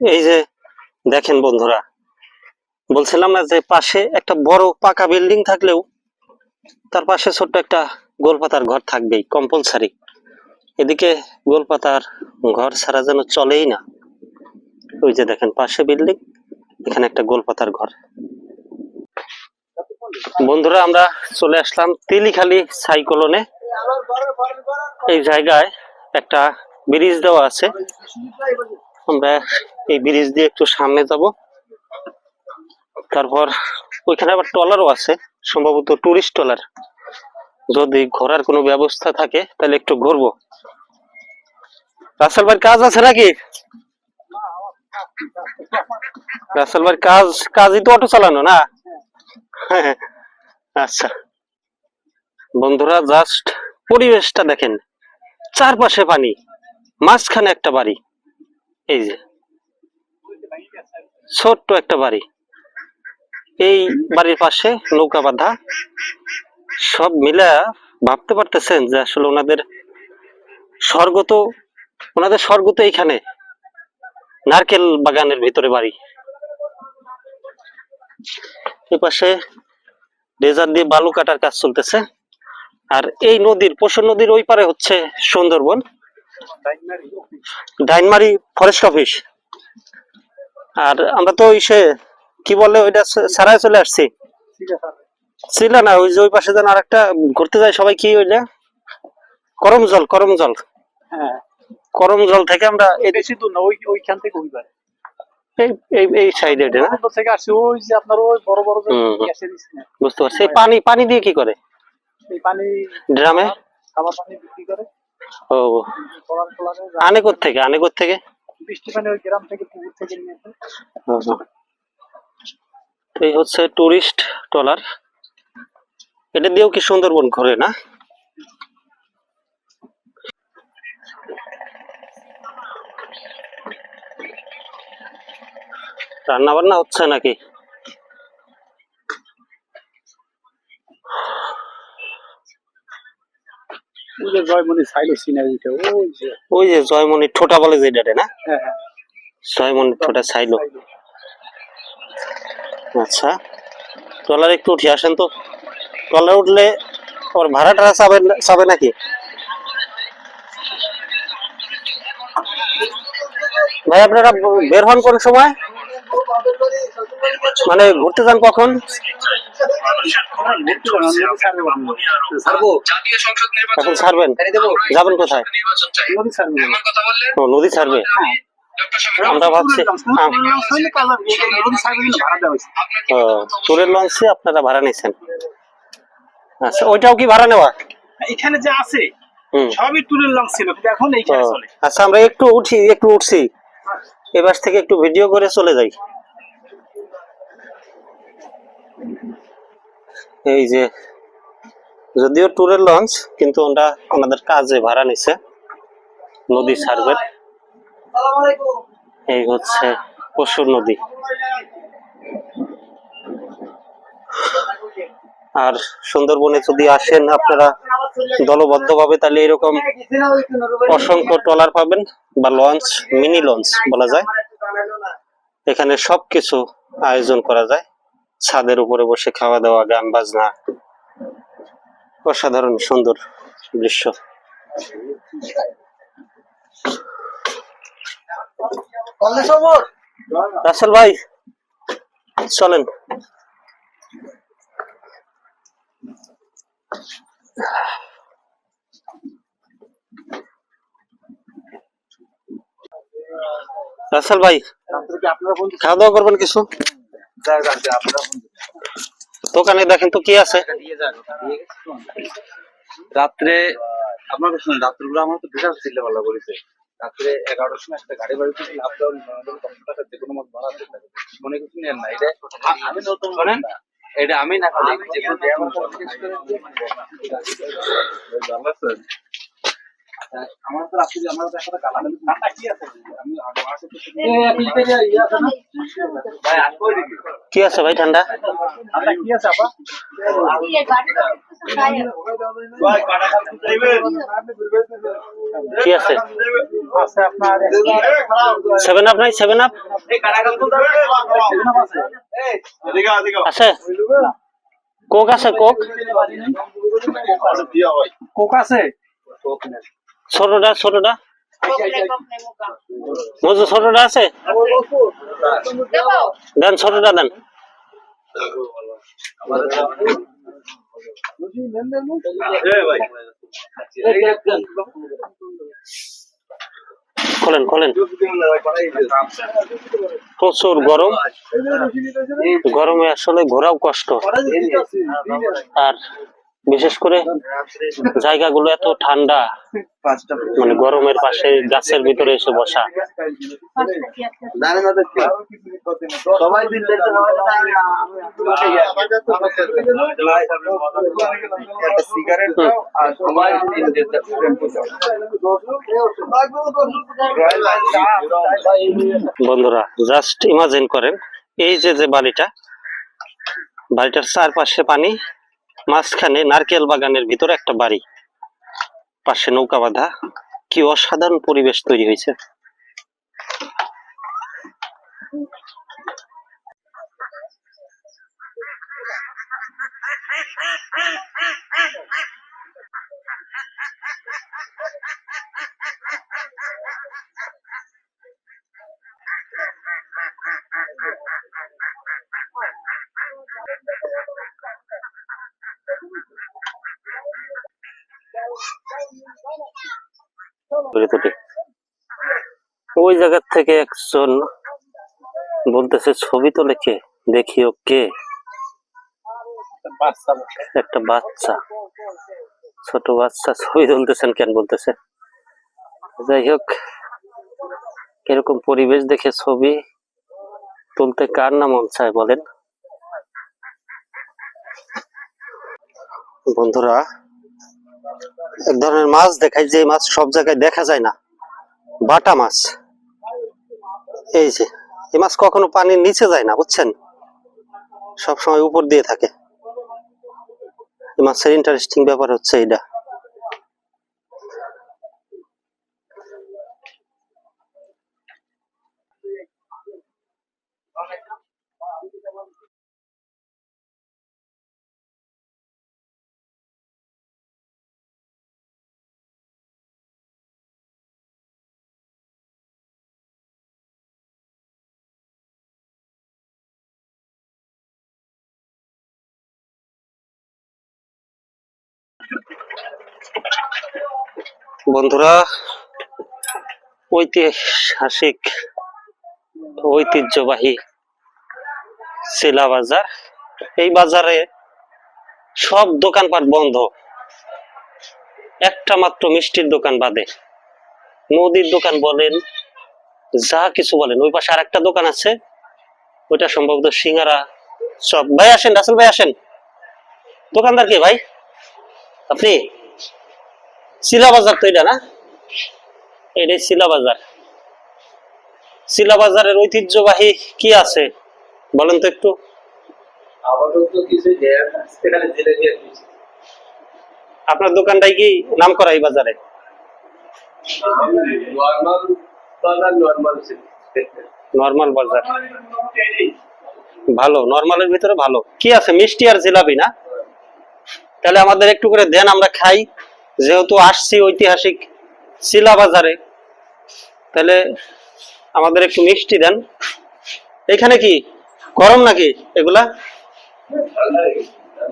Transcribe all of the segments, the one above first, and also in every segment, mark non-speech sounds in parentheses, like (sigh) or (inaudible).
এই যে দেখেন বন্ধুরা, বলছিলাম না যে পাশে একটা বড় পাকা বিল্ডিং থাকলেও তার পাশে ছোট্ট একটা গোলপাতার ঘর থাকবেই কম্পালসারি এদিকে গোলপাতার ঘর ছাড়া যেন চলেই না। ওই যে দেখেন পাশে বিল্ডিং, এখানে একটা গোলপাতার ঘর। বন্ধুরা, আমরা চলে আসলাম তেলিখালি সাইকলনে। এই জায়গায় একটা ব্রিজ দেওয়া আছে। আমরা এই ব্রিজ দিয়ে একটু সামনে যাব। তারপর ওইখানে আবার ট্রলারও আছে, সম্ভবত টুরিস্ট ট্রলার। যদি ঘোরার কোনো ব্যবস্থা থাকে, তাহলে একটু ঘুরবো। রাসেল ভাই, কাজ আছে নাকি? রাসেল ভাই, কাজ, কাজই তো অটো চালানো না? আচ্ছা। বন্ধুরা জাস্ট পরিবেশটা দেখেন। চারপাশে পানি, মাঝখানে একটা বাড়ি। এই যে, ছোট্ট একটা বাড়ি। এই বাড়ির পাশে নৌকা বাঁধা। সব মিলে ভাবতে পারতেছেন যে আসলে ওনাদের স্বর্গ তো, ওনাদের স্বর্গ তো এইখানে, নারকেল বাগানের ভিতরে বাড়ি। এ পাশে ডেজার দিয়ে বালু কাটার কাজ চলতেছে। আর এই নদীর, পশুর নদীর ওই পারে হচ্ছে সুন্দরবন। ডাইনমারি ফরেস্ট অফিস আর আমরা তো ইসে কি বলে ওইটা সারায় চলে আসছি। ছিল না ওই যে ওই পাশে যেন আরেকটা ঘুরতে যায় সবাই কি ওইটা? করম জল করম জল। হ্যাঁ। করম জল থেকে আমরা বেশি দূর না ওই ওইখান থেকে ওই এই এই এই সাইডে না? থেকে আসছে ওই যে আপনার ওই বড় বড় যে হুম, হুম। গ্যাসের বুঝতে পারছি। পানি পানি দিয়ে কি করে? এই পানি ড্রামে? খাবার পানি বিক্রি করে। ও। টলার টলারে আনে থেকে আনে গ্রাম থেকে এই হচ্ছে টুরিস্ট ট্রলার। এটা দিয়েও কি সুন্দরবন ঘোরে, না? রান্না বান্না হচ্ছে নাকি? যে জয়মণি সাইলো সিনারিটা ওই যে। ওই যে জয়মণি ঠোঁটা বলে না? হ্যাঁ হ্যাঁ। জয়মণি ঠোঁটা সাইলো। আচ্ছা ট্রলার একটু উঠে আসেন তো। ট্রলার উঠলে ওর ভাড়া টাড়া চাবে চাবে নাকি? ভাই আপনারা বের হন কোন সময়? মানে ঘুরতে যান কখন? এখন ছাড়বেন যাবেন কোথায়? নদী ছাড়বো ছাড়বে আমরা ভাবছি ট্যুরের লঞ্চে আপনারা ভাড়া নিয়েছেন। আচ্ছা ওইটাও কি ভাড়া নেওয়া? এখানে যে আছে সবই টুরের লং ছিল এখন এইখানে চলে। আচ্ছা আমরা একটু উঠি একটু উঠছি। এবার থেকে একটু ভিডিও করে চলে যাই। এই যে, যদিও ট্যুরের লঞ্চ কিন্তু ওরা আমাদের কাজে ভাড়া নিছে। নদী সার্ভে এই হচ্ছে পশুর নদী। আর সুন্দরবনে যদি আসেন, আপনারা দলবদ্ধ ভাবে তাহলে এরকম অসংখ্য ট্রলার পাবেন, বা লঞ্চ মিনি লঞ্চ বলা যায়। এখানে সবকিছু আয়োজন করা যায়। ছাদের উপরে বসে খাওয়া দাওয়া, গান বাজনা, অসাধারণ সুন্দর দৃশ্য। রাসেল ভাই, চলেন। রাসেল ভাই, খাওয়া দাওয়া করবেন কিছু? দোকানে দেখেন তো কি আছে? রাত্রে আপনার শুনুন রাত্রগুলো আমার তো বিশাল চিল্লা পাল্লা করেছে। রাত্রে এগারোটার সময় একটা গাড়ি বাড়ি থেকে লাভ দেওয়ার টাকা যে কোনো মত ভাড়া মনে কিছু নেন না এটা আমি নতুন শোনেন এটা আমি না খালি যে কোনো দেয়া আমার কাছে জিজ্ঞেস করেন যে- ভালো আছেন? আমার তো রাত্রি আমার তো একটা কালা নাটা কি আছে আমি আমার সাথে এ, ফিল্টারে ইয়ে আছে না? ভাই আসব এদিকে কি আছে ভাই ঠান্ডা ঠান্ডা কি আছে আপা? ভাই কাটা কাটা যাইবেন কি আছে আছে আপনার সেভেন আপ নাই সেভেন আপ এই কাটা কাটা কোন যাবে সেভেন আছে? এই এদিকে এদিকে আছে কোক আছে কোক দিয়া ভাই কোক আছে? ছোটটা ছোটটা মজু ছোটটা আছে? দেন ছোটটা দেন। খোলেন খোলেন। প্রচুর গরম। গরমে আসলে ঘোরাও কষ্ট। আর বিশেষ করে জায়গাগুলো এত ঠান্ডা মানে গরমের পাশে গাছের ভিতরে এসে বসা। বন্ধুরা জাস্ট ইমাজিন করেন, এই যে যে বাড়িটা, বাড়িটার চারপাশে পানি মাঝখানে নারকেল বাগানের ভিতরে একটা বাড়ি। পাশে নৌকা বাঁধা। কি অসাধারণ পরিবেশ তৈরি হয়েছে। (laughs) ভিতরে ওই জায়গার থেকে একজন বলতেছে ছবি তো লেখে দেখিও কে? একটা বাচ্চা ছোট বাচ্চা ছবি তুলতেছেন কেন বলতেছে? যাই হোক এরকম পরিবেশ দেখে ছবি তুলতে কার না মন চায় বলেন? বন্ধুরা এক ধরনের মাছ দেখায় যে মাছ সব জায়গায় দেখা যায় না। বাটা মাছ। এই যে, এই মাছ কখনো পানির নিচে যায় না, বুঝছেন? সব সময় উপর দিয়ে থাকে। মাছের ইন্টারেস্টিং ব্যাপার হচ্ছে এটা বন্ধুরা, ঐতিহাসিক, ঐতিহ্যবাহী শিলা বাজার এই বাজারে সব দোকানপাট বন্ধ। একটা মাত্র মিষ্টির দোকান বাদে। মুদির দোকান বলেন, যা কিছু বলেন। ওই পাশে আরেকটা দোকান আছে, ওইটা সম্ভবত সিঙ্গারা সব ভাই আসেন, রাসেল ভাই আসেন। দোকানদার কে ভাই? আপনি শিলা বাজার তো এটা না? এটাই শিলা বাজার। শিলা বাজারের ঐতিহ্যবাহী কি আছে? বলেন তো একটু। আপনার দোকানটাই কি নাম করা এই বাজারে? নর্মাল বাজার নর্মাল নর্মাল বাজার। ভালো নর্মালের ভিতরে ভালো। কি আছে মিষ্টি আর জিলাপি না? তাহলে আমাদের একটু করে দেন, আমরা খাই। যেহেতু আসছি ঐতিহাসিক শিলা বাজারে তাহলে আমাদের একটু মিষ্টি দেন। এখানে কি? গরম নাকি এগুলা?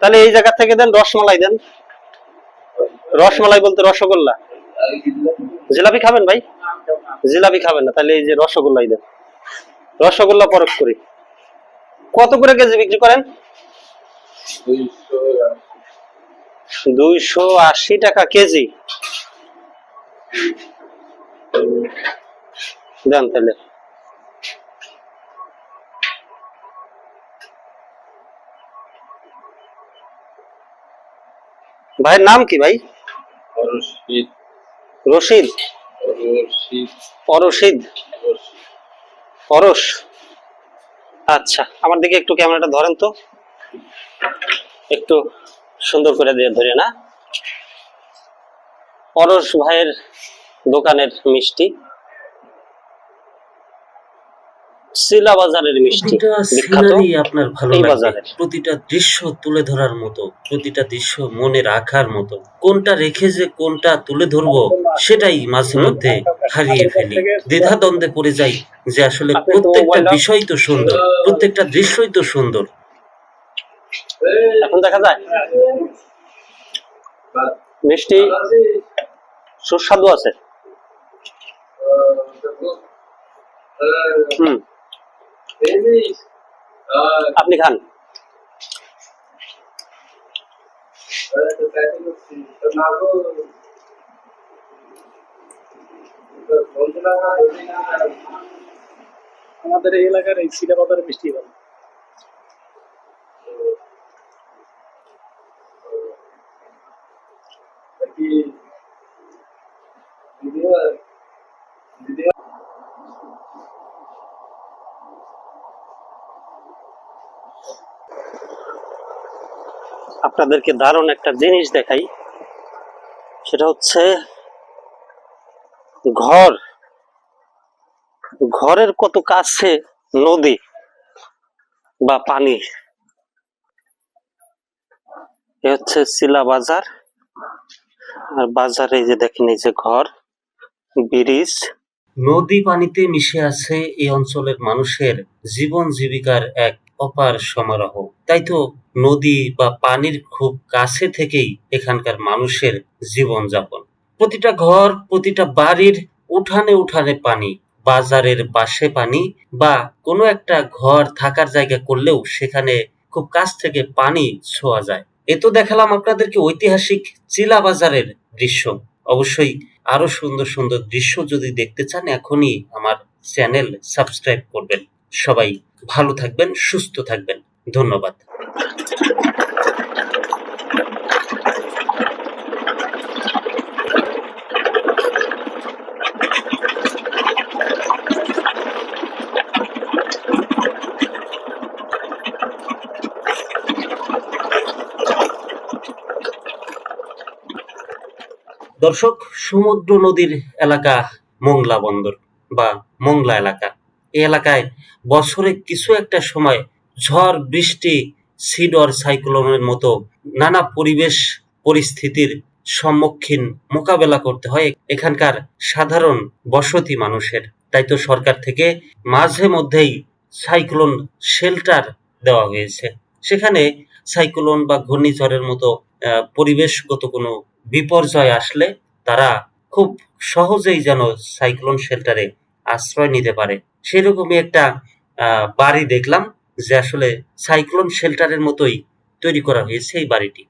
তাহলে এই জায়গা থেকে দেন রসমালাই দেন। রসমালাই বলতে রসগোল্লা। জিলাপি খাবেন ভাই? জিলাপি খাবেন না, তাহলে এই যে রসগোল্লাই দেন। রসগোল্লা পরক করি। কত করে কেজি বিক্রি করেন? দুইশো আশি টাকা কেজি। দেন তাহলে। ভাইয়ের নাম কি ভাই? রশিদ। অরশিদ। পরশ আচ্ছা আমার দিকে একটু ক্যামেরাটা ধরেন তো। একটু সুন্দর করে দিয়ে ধরে না। পরশ ভাইয়ের দোকানের মিষ্টি। শিলা বাজারের মিষ্টি বিখ্যাত। আপনার ভালো প্রতিটা দৃশ্য তুলে ধরার মতো প্রতিটা দৃশ্য মনে রাখার মতো। কোনটা রেখে যে কোনটা তুলে ধরবো সেটাই মাঝে মধ্যে হারিয়ে ফেলি। দ্বিধা দ্বন্দ্বে পড়ে যাই যে আসলে প্রত্যেকটা বিষয় তো সুন্দর প্রত্যেকটা দৃশ্যই তো সুন্দর। এখন দেখা যায়। মিষ্টি সুস্বাদু আছে। হুম। আপনি খান। আমাদের এই এলাকার এই বাজারের মিষ্টি ভালো। আপনাদেরকে দারুণ একটা জিনিস দেখাই। সেটা হচ্ছে ঘর। ঘরের কত কাছে নদী বা পানি? এ হচ্ছে শিলা বাজার। আর বাজারে যে দেখেন এই যে ঘর, ব্রিজ। নদী পানিতে মিশে আছে এই অঞ্চলের মানুষের জীবন জীবিকার এক অপার সমারোহ। তাই তো নদী বা পানির খুব কাছে থেকেই এখানকার মানুষের জীবন যাপন প্রতিটা ঘর, প্রতিটা বাড়ির উঠানে উঠানে পানি, বাজারের পাশে পানি বা কোনো একটা ঘর থাকার জায়গা করলেও সেখানে খুব কাছ থেকে পানি ছোঁয়া যায়। এ তো দেখালাম আপনাদেরকে ঐতিহাসিক চিলা বাজারের দৃশ্য। অবশ্যই আরও সুন্দর সুন্দর দৃশ্য যদি দেখতে চান, এখনই আমার চ্যানেল সাবস্ক্রাইব করবেন। সবাই ভালো থাকবেন সুস্থ থাকবেন। ধন্যবাদ। দর্শক সমুদ্র নদীর এলাকা মোংলা বন্দর বা মোংলা এলাকা। এই এলাকায় বছরে কিছু একটা সময় ঝড়, বৃষ্টি সিডর সাইক্লোনের মতো নানা পরিবেশ পরিস্থিতির সম্মুখীন মোকাবেলা করতে হয় এখানকার সাধারণ বসতি মানুষের। তাই তো সরকার থেকে মাঝে মধ্যেই সাইক্লোন শেল্টার দেওয়া হয়েছে। সেখানে সাইক্লোন বা ঘূর্ণিঝড়ের মতো পরিবেশগত কোনো বিপর্যয় আসলে তারা খুব সহজেই যেন সাইক্লোন শেল্টারে আশ্রয় নিতে পারে। সেরকমই একটা বাড়ি দেখলাম যে আসলে সাইক্লোন শেল্টারের মতোই তৈরি করা হয়েছে এই বাড়িটি।